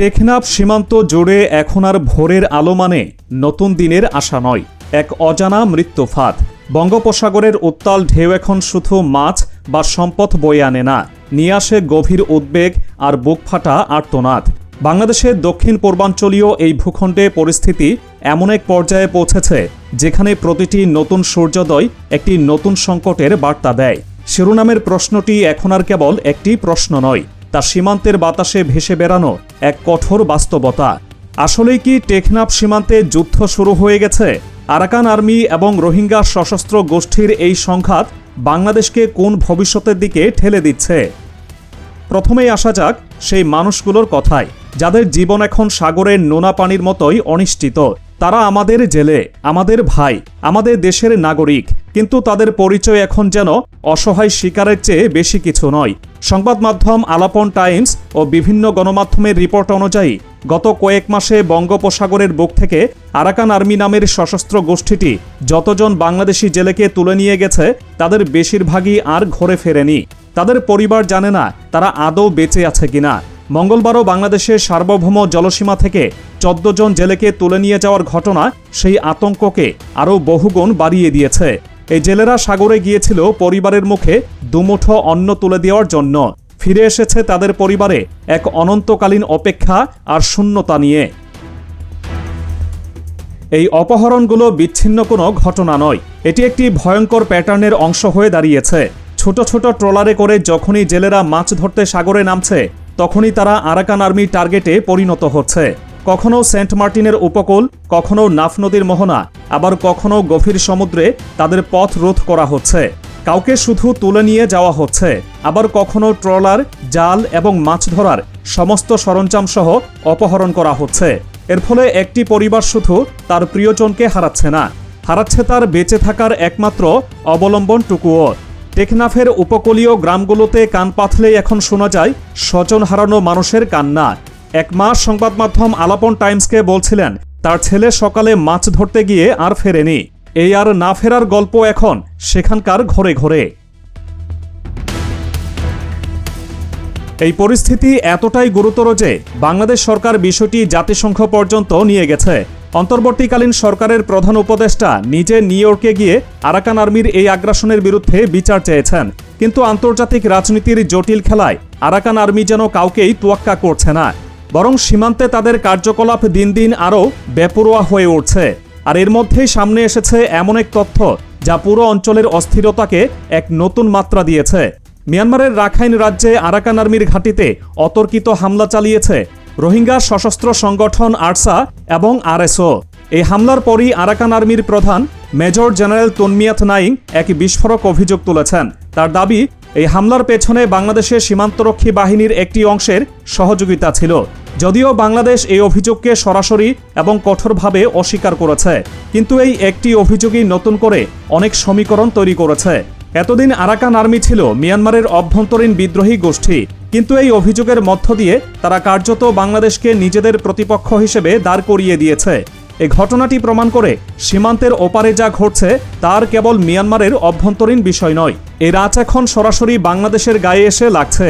টেকনাফ সীমান্ত জুড়ে এখন আর ভোরের আলো মানে নতুন দিনের আশা নয়। এক অজানা মৃত্যু ফাঁদ। বঙ্গোপসাগরের উত্তাল ঢেউ এখন শুধু মাছ বা সম্পদ বয়ে আনে না, নিয়ে আসে গভীর উদ্বেগ আর বুক ফাটা আর্তনাদ। বাংলাদেশের দক্ষিণ পূর্বাঞ্চলীয় এই ভূখণ্ডে পরিস্থিতি এমন এক পর্যায়ে পৌঁছেছে, যেখানে প্রতিটি নতুন সূর্যোদয় একটি নতুন সংকটের বার্তা দেয়। শিরোনামের প্রশ্নটি এখন আর কেবল একটি প্রশ্ন নয় তা সীমান্তের বাতাসে ভেসে বেড়ানো এক কঠোর বাস্তবতা। আসলেই কি টেকনাফ সীমান্তে যুদ্ধ শুরু হয়ে গেছে? আরাকান আর্মি এবং রোহিঙ্গা সশস্ত্র গোষ্ঠীর এই সংঘাত বাংলাদেশকে কোন ভবিষ্যতের দিকে ঠেলে দিচ্ছে? প্রথমেই আসা যাক সেই মানুষগুলোর কথায়, যাদের জীবন এখন সাগরের নোনা পানির মতোই অনিশ্চিত। তারা আমাদের জেলে, আমাদের ভাই, আমাদের দেশের নাগরিক কিন্তু তাদের পরিচয় এখন যেন অসহায় শিকারের চেয়ে বেশি কিছু নয়। সংবাদ মাধ্যম আলাপন টাইমস ও বিভিন্ন গণমাধ্যমের রিপোর্ট অনুযায়ী গত কয়েক মাসে বঙ্গোপসাগরের বুক থেকে আরাকান আর্মি নামের সশস্ত্র গোষ্ঠীটি যতজন বাংলাদেশি জেলেকে তুলে নিয়ে গেছে, তাদের বেশিরভাগই আর ঘরে ফেরেনি। তাদের পরিবার জানে না তারা আদৌ বেঁচে আছে কিনা। মঙ্গলবারও বাংলাদেশের সার্বভৌম জলসীমা থেকে চোদ্দ জন জেলেকে তুলে নিয়ে যাওয়ার ঘটনা সেই আতঙ্ককে আরও বহুগুণ বাড়িয়ে দিয়েছে। এই জেলেরা সাগরে গিয়েছিল পরিবারের মুখে দুমুঠো অন্ন তুলে দেওয়ার জন্য। ফিরে এসেছে তাদের পরিবারে এক অনন্তকালীন অপেক্ষা আর শূন্যতা নিয়ে। এই অপহরণগুলো বিচ্ছিন্ন কোনো ঘটনা নয়। এটি একটি ভয়ঙ্কর প্যাটার্নের অংশ হয়ে দাঁড়িয়েছে। ছোট ছোট ট্রলারে করে যখনই জেলেরা মাছ ধরতে সাগরে নামছে, তখনই তারা আরাকান আর্মি টার্গেটে পরিণত হচ্ছে। কখনো সেন্ট মার্টিনের উপকূল কখনও নাফ নদীর মোহনা, আবার কখনও গভীর সমুদ্রে তাদের পথ রোধ করা হচ্ছে। কাউকে শুধু তুলে নিয়ে যাওয়া হচ্ছে, আবার কখনো ট্রলার, জাল এবং মাছ ধরার সমস্ত সরঞ্জাম সহ অপহরণ করা হচ্ছে। এর ফলে একটি পরিবার শুধু তার প্রিয়জনকে হারাচ্ছে না, হারাচ্ছে তার বেঁচে থাকার একমাত্র অবলম্বনটুকুও। টেকনাফের উপকূলীয় গ্রামগুলোতে কান পাথলেই এখন শোনা যায় স্বজন হারানো মানুষের কান্না। এক মাস সংবাদ মাধ্যম আলাপন টাইমসকে বলছিলেন, তার ছেলে সকালে মাছ ধরতে গিয়ে আর ফেরেনি। এই আর না ফেরার গল্প এখন, সেখানকার ঘরে ঘরে। এই পরিস্থিতি এতটাই গুরুতর যে বাংলাদেশ সরকার বিষয়টি জাতিসংঘ পর্যন্ত নিয়ে গেছে। অন্তর্বর্তীকালীন সরকারের প্রধান উপদেষ্টা নিজে নিউ ইয়র্কে গিয়ে আরাকান আর্মির এই আগ্রাসনের বিরুদ্ধে বিচার চেয়েছেন। কিন্তু আন্তর্জাতিক রাজনীতির জটিল খেলায় আরাকান আর্মি যেন কাউকেই তোয়াক্কা করছে না। বরং সীমান্তে তাদের কার্যকলাপ দিন দিন আরও বেপরোয়া হয়ে উঠছে। আর এর মধ্যেই সামনে এসেছে এমন এক তথ্য যা পুরো অঞ্চলের অস্থিরতাকে এক নতুন মাত্রা দিয়েছে। মিয়ানমারের রাখাইন রাজ্যে আরাকান আর্মির ঘাঁটিতে অতর্কিত হামলা চালিয়েছে রোহিঙ্গা সশস্ত্র সংগঠন আরসা এবং আরএসও। এই হামলার পরই আরাকান আর্মির প্রধান মেজর জেনারেল তন্মিয়াত নাইং এক বিস্ফোরক অভিযোগ তুলেছেন। তার দাবি এই হামলার পেছনে বাংলাদেশের সীমান্তরক্ষী বাহিনীর একটি অংশের সহযোগিতা ছিল। যদিও বাংলাদেশ এই অভিযোগকে সরাসরি এবং কঠোরভাবে অস্বীকার করেছে, কিন্তু এই একটি অভিযোগই নতুন করে অনেক সমীকরণ তৈরি করেছে। এতদিন আরাকান আর্মি ছিল মিয়ানমারের অভ্যন্তরীণ বিদ্রোহী গোষ্ঠী, কিন্তু এই অভিযোগের মধ্য দিয়ে তারা কার্যত বাংলাদেশকে নিজেদের প্রতিপক্ষ হিসেবে দাঁড় করিয়ে দিয়েছে। এই ঘটনাটি প্রমাণ করে সীমান্তের ওপারে যা ঘটছে তার কেবল মিয়ানমারের অভ্যন্তরীণ বিষয় নয়। এ রাজ এখন সরাসরি বাংলাদেশের গায়ে এসে লাগছে।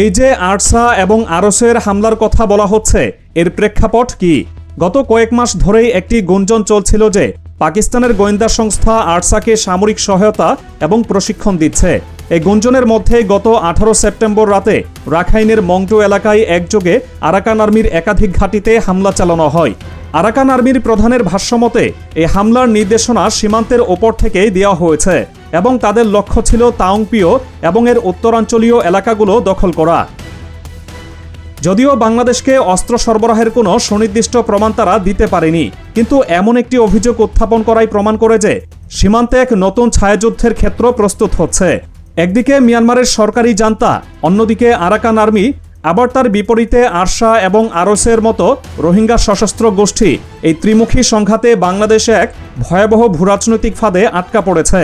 এই যে আরসা এবং আরসের হামলার কথা বলা হচ্ছে, এর প্রেক্ষাপট কি? গত কয়েক মাস ধরেই একটি গুঞ্জন চলছিল যে পাকিস্তানের গোয়েন্দা সংস্থা আরসাকে সামরিক সহায়তা এবং প্রশিক্ষণ দিচ্ছে। এই গুঞ্জনের মধ্যে গত আঠারো সেপ্টেম্বর রাতে রাখাইনের মংটু এলাকায় একযোগে আরাকান আর্মির একাধিক ঘাঁটিতে হামলা চালানো হয়। আরাকান আর্মির প্রধানের ভাষ্যমতে, এই হামলার নির্দেশনা সীমান্তের ওপর থেকে দেওয়া হয়েছে এবং তাদের লক্ষ্য ছিল তাওংপিও এবং এর উত্তরাঞ্চলীয় এলাকাগুলো দখল করা। যদিও বাংলাদেশকে অস্ত্র সরবরাহের কোনো সুনির্দিষ্ট প্রমাণ তারা দিতে পারেনি, কিন্তু এমন একটি অভিযোগ উত্থাপন করাই প্রমাণ করে যে, সীমান্তে এক নতুন ছায়াযুদ্ধের ক্ষেত্র প্রস্তুত হচ্ছে। একদিকে মিয়ানমারের সরকারি জান্তা, অন্যদিকে আরাকান আর্মি, আবার তার বিপরীতে আরশা এবং আরসের মতো রোহিঙ্গা সশস্ত্র গোষ্ঠী। এই ত্রিমুখী সংঘাতে বাংলাদেশে এক ভয়াবহ ভূরাজনৈতিক ফাঁদে আটকা পড়েছে।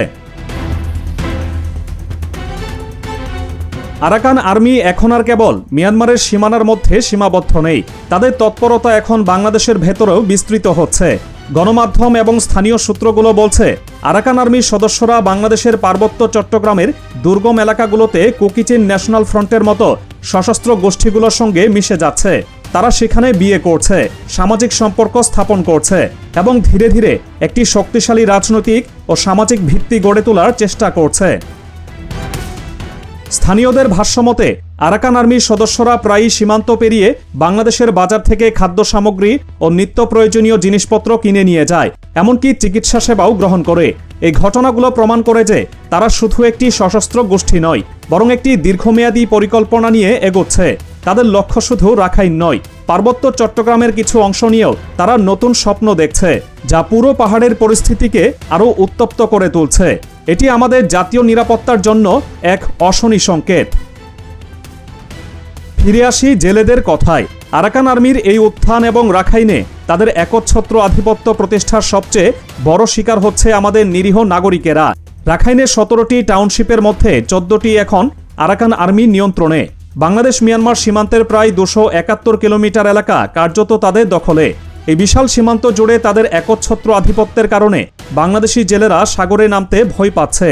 আরাকান আর্মি এখন আর কেবল মিয়ানমারের সীমানার মধ্যে সীমাবদ্ধ নেই। তাদের তৎপরতা এখন বাংলাদেশের ভেতরেও বিস্তৃত হচ্ছে। গণমাধ্যম এবং স্থানীয় সূত্রগুলো বলছে আরাকান আর্মির সদস্যরা বাংলাদেশের পার্বত্য চট্টগ্রামের দুর্গম এলাকাগুলোতে কুকিচিন ন্যাশনাল ফ্রন্টের মতো সশস্ত্র গোষ্ঠীগুলোর সঙ্গে মিশে যাচ্ছে। তারা সেখানে বিয়ে করছে, সামাজিক সম্পর্ক স্থাপন করছে এবং ধীরে ধীরে একটি শক্তিশালী রাজনৈতিক ও সামাজিক ভিত্তি গড়ে তোলার চেষ্টা করছে। স্থানীয়দের ভাষ্যমতে, আরাকান আর্মির সদস্যরা প্রায়ই সীমান্ত পেরিয়ে বাংলাদেশের বাজার থেকে খাদ্য সামগ্রী ও নিত্য প্রয়োজনীয় জিনিসপত্র কিনে নিয়ে যায়, এমনকি চিকিৎসা সেবাও গ্রহণ করে। এই ঘটনাগুলো প্রমাণ করে যে তারা শুধু একটি সশস্ত্র গোষ্ঠী নয়, বরং একটি দীর্ঘমেয়াদী পরিকল্পনা নিয়ে এগোচ্ছে। তাদের লক্ষ্য শুধু রাখাইন নয় পার্বত্য চট্টগ্রামের কিছু অংশ নিয়েও তারা নতুন স্বপ্ন দেখছে, যা পুরো পাহাড়ের পরিস্থিতিকে আরও উত্তপ্ত করে তুলছে। এটি আমাদের জাতীয় নিরাপত্তার জন্য এক অশনি সংকেত। ফিরে আসি জেলেদের কথায়। আরাকান আর্মির এই উত্থান এবং রাখাইনে তাদের একচ্ছত্র আধিপত্য প্রতিষ্ঠার সবচেয়ে বড় শিকার হচ্ছে আমাদের নিরীহ নাগরিকেরা। রাখাইনের সতেরোটি টাউনশিপের মধ্যে চোদ্দটি এখন আরাকান আর্মি নিয়ন্ত্রণে। বাংলাদেশ মিয়ানমার সীমান্তের প্রায় দুশো একাত্তর কিলোমিটার এলাকা কার্যত তাদের দখলে। এই বিশাল সীমান্ত জুড়ে তাদের একচ্ছত্র আধিপত্যের কারণে বাংলাদেশি জেলেরা সাগরে নামতে ভয় পাচ্ছে।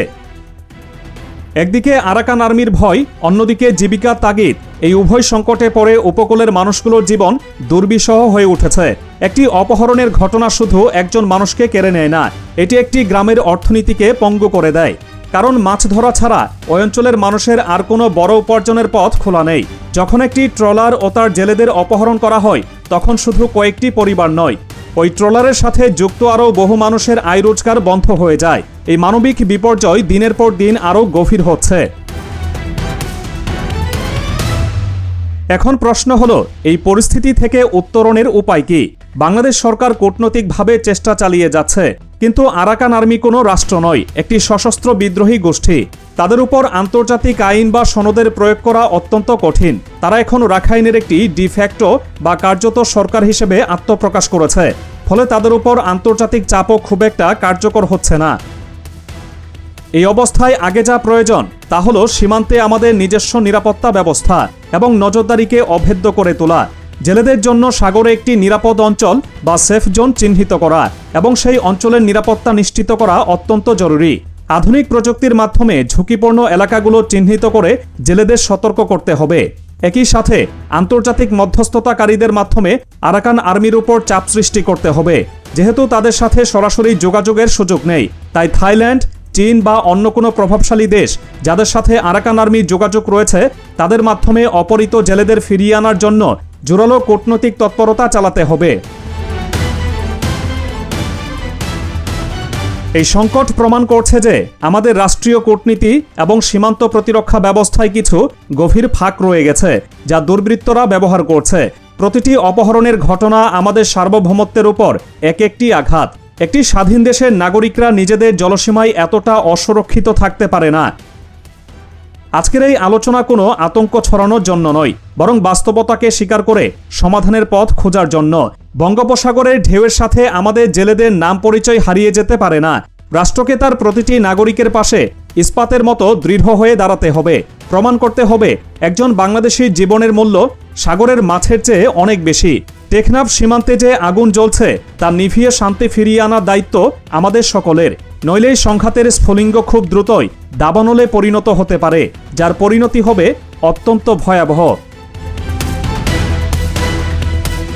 একদিকে আরাকান আর্মির ভয়, অন্যদিকে জীবিকা তাগিদ। এই উভয় সংকটে পড়ে উপকূলের মানুষগুলোর জীবন দুর্বিষহ হয়ে উঠেছে। একটি অপহরণের ঘটনা শুধু একজন মানুষকে কেড়ে নেয় না, এটি একটি গ্রামের অর্থনীতিকে পঙ্গু করে দেয়। কারণ মাছ ধরা ছাড়া ওই অঞ্চলের মানুষের আর কোনো বড় উপার্জনের পথ খোলা নেই। যখন একটি ট্রলার ও তার জেলেদের অপহরণ করা হয়, তখন শুধু কয়েকটি পরিবার নয়, ওই ট্রলারের সাথে যুক্ত আরও বহু মানুষের আয় রোজগার বন্ধ হয়ে যায়। এই মানবিক বিপর্যয় দিনের পর দিন আরও গভীর হচ্ছে। এখন প্রশ্ন হলো, এই পরিস্থিতি থেকে উত্তরণের উপায় কি? বাংলাদেশ সরকার কূটনৈতিকভাবে চেষ্টা চালিয়ে যাচ্ছে। কিন্তু আরাকান আর্মি কোনো রাষ্ট্র নয়, একটি সশস্ত্র বিদ্রোহী গোষ্ঠী। তাদের উপর আন্তর্জাতিক আইন বা সনদের প্রয়োগ করা অত্যন্ত কঠিন। তারা এখন রাখাইনের একটি ডিফ্যাক্টো বা কার্যত সরকার হিসেবে আত্মপ্রকাশ করেছে। ফলে তাদের উপর আন্তর্জাতিক চাপও খুব একটা কার্যকর হচ্ছে না। এই অবস্থায় আগে যা প্রয়োজন, তা হল সীমান্তে আমাদের নিজস্ব নিরাপত্তা ব্যবস্থা এবং নজরদারিকে অভেদ্য করে তোলা। জেলেদের জন্য সাগরে একটি নিরাপদ অঞ্চল বা সেফ জোন চিহ্নিত করা এবং সেই অঞ্চলের নিরাপত্তা নিশ্চিত করা অত্যন্ত জরুরি। আধুনিক প্রযুক্তির মাধ্যমে ঝুঁকিপূর্ণ এলাকাগুলো চিহ্নিত করে জেলেদের সতর্ক করতে হবে। একই সাথে আন্তর্জাতিক মধ্যস্থতাকারীদের মাধ্যমে আরাকান আর্মির উপর চাপ সৃষ্টি করতে হবে। যেহেতু তাদের সাথে সরাসরি যোগাযোগের সুযোগ নেই, তাই থাইল্যান্ড, চীন বা অন্য কোনো প্রভাবশালী দেশ যাদের সাথে আরাকান আর্মির যোগাযোগ রয়েছে, তাদের মাধ্যমে অপহৃত জেলেদের ফিরিয়ে আনার জন্য জোরালো কূটনৈতিক তৎপরতা চালাতে হবে। এই সংকট প্রমাণ করছে যে আমাদের রাষ্ট্রীয় কূটনীতি এবং সীমান্ত প্রতিরক্ষা ব্যবস্থায় কিছু গভীর ফাঁক রয়ে গেছে, যা দুর্বৃত্তরা ব্যবহার করছে। প্রতিটি অপহরণের ঘটনা আমাদের সার্বভৌমত্বের উপর এক একটি আঘাত। একটি স্বাধীন দেশের নাগরিকরা নিজেদের জলসীমায় এতটা অসুরক্ষিত থাকতে পারে না। আজকের এই আলোচনা কোনো আতঙ্ক ছড়ানোর জন্য নয়, বরং বাস্তবতাকে স্বীকার করে সমাধানের পথ খোঁজার জন্য। বঙ্গোপসাগরের ঢেউয়ের সাথে আমাদের জেলেদের নাম পরিচয় হারিয়ে যেতে পারে না। রাষ্ট্রকে তার প্রতিটি নাগরিকের পাশে ইস্পাতের মতো দৃঢ় হয়ে দাঁড়াতে হবে। প্রমাণ করতে হবে, একজন বাংলাদেশী জীবনের মূল্য সাগরের মাছের চেয়ে অনেক বেশি। টেকনাফ সীমান্তে যে আগুন জ্বলছে, তা নিভিয়ে শান্তি ফিরিয়ে আনার দায়িত্ব আমাদের সকলের। নইলেই সংঘাতের স্ফুলিঙ্গ খুব দ্রুতই দাবানলে পরিণত হতে পারে, যার পরিণতি হবে অত্যন্ত ভয়াবহ।